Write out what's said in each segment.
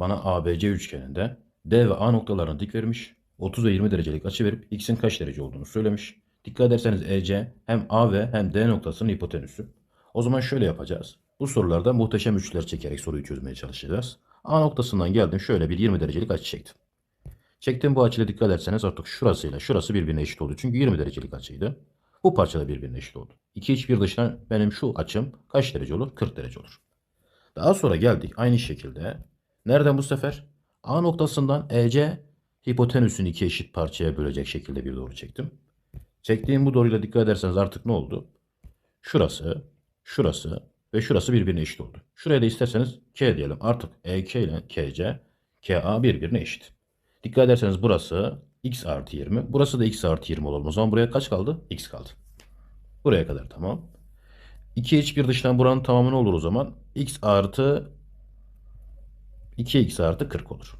bana ABC üçgeninde D ve A noktalarını dik vermiş. 30 ve 20 derecelik açı verip x'in kaç derece olduğunu söylemiş. Dikkat ederseniz EC hem A ve hem D noktasının hipotenüsü. O zaman şöyle yapacağız. Bu sorularda muhteşem üçler çekerek soruyu çözmeye çalışacağız. A noktasından geldim şöyle bir 20 derecelik açı çektim. Çektiğim bu açıyla dikkat ederseniz artık şurasıyla şurası birbirine eşit oldu. Çünkü 20 derecelik açıydı. Bu parça da birbirine eşit oldu. 2 iç bir dıştan benim şu açım kaç derece olur? 40 derece olur. Daha sonra geldik aynı şekilde. Nereden bu sefer? A noktasından EC hipotenüsünü iki eşit parçaya bölecek şekilde bir doğru çektim. Çektiğim bu doğruyla dikkat ederseniz artık ne oldu? Şurası, şurası ve şurası birbirine eşit oldu. Şuraya da isterseniz K diyelim. Artık EK ile KC, KA birbirine eşit. Dikkat ederseniz burası x artı 20. Burası da x artı 20 olalım. O zaman buraya kaç kaldı? x kaldı. Buraya kadar tamam. 2 iç bir dıştan buranın tamamı ne olur o zaman? x artı 2x artı 40 olur.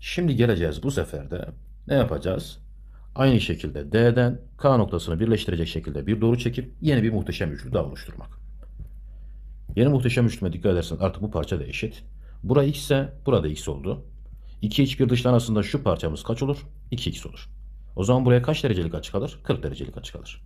Şimdi geleceğiz bu sefer de ne yapacağız? Aynı şekilde D'den K noktasını birleştirecek şekilde bir doğru çekip yeni bir muhteşem üçlü daha oluşturmak. Yeni muhteşem üçlüme dikkat ederseniz artık bu parça da eşit. Bura x ise burada x oldu. 2 iç bir dıştan aslında şu parçamız kaç olur? 2x olur. O zaman buraya kaç derecelik açı kalır? 40 derecelik açı kalır.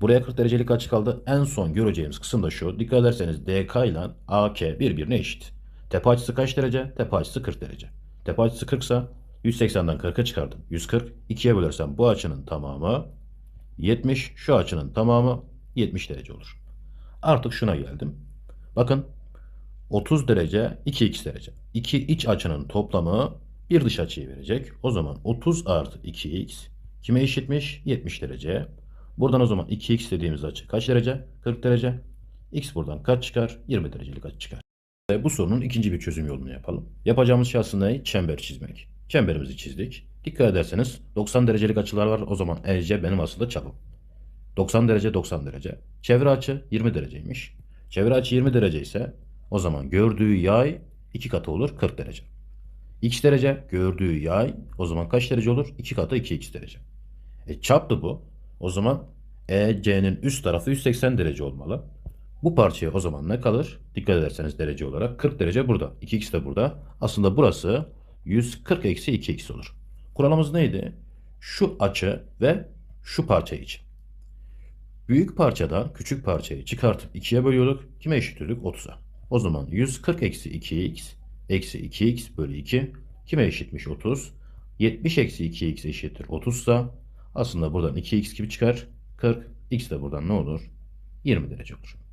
Buraya 40 derecelik açı kaldı. En son göreceğimiz kısım da şu. Dikkat ederseniz DK ile AK birbirine eşit. Tepe açısı kaç derece? Tepe açısı 40 derece. Tepe açısı 40 ise 180'den 40'a çıkardım. 140. 2'ye bölersem bu açının tamamı 70. Şu açının tamamı 70 derece olur. Artık şuna geldim. Bakın 30 derece 2x derece. 2 iç açının toplamı bir dış açıyı verecek. O zaman 30 artı 2x kime eşitmiş? 70 derece. Buradan o zaman 2x dediğimiz açı kaç derece? 40 derece. x buradan kaç çıkar? 20 derecelik açı çıkar. Bu sorunun ikinci bir çözüm yolunu yapalım. Yapacağımız şey aslında? Çember çizmek. Çemberimizi çizdik. Dikkat ederseniz 90 derecelik açılar var. O zaman EC benim aslında çapım. 90 derece 90 derece. Çevre açı 20 dereceymiş. Çevre açı 20 derece ise o zaman gördüğü yay 2 katı olur 40 derece. X derece gördüğü yay o zaman kaç derece olur? 2 katı 2x derece. E çaptı bu. O zaman EC'nin üst tarafı 180 derece olmalı. Bu parçaya o zaman ne kalır? Dikkat ederseniz derece olarak 40 derece burada. 2x de burada. Aslında burası 140 eksi 2x olur. Kuralımız neydi? Şu açı ve şu parça için. Büyük parçadan küçük parçayı çıkartıp 2'ye bölüyorduk. Kime eşitliyorduk? 30'a. O zaman 140 eksi 2x eksi 2x bölü 2 kime eşitmiş 30? 70 eksi 2x eşittir 30 ise aslında buradan 2x gibi çıkar. 40. x de buradan ne olur? 20 derece olur.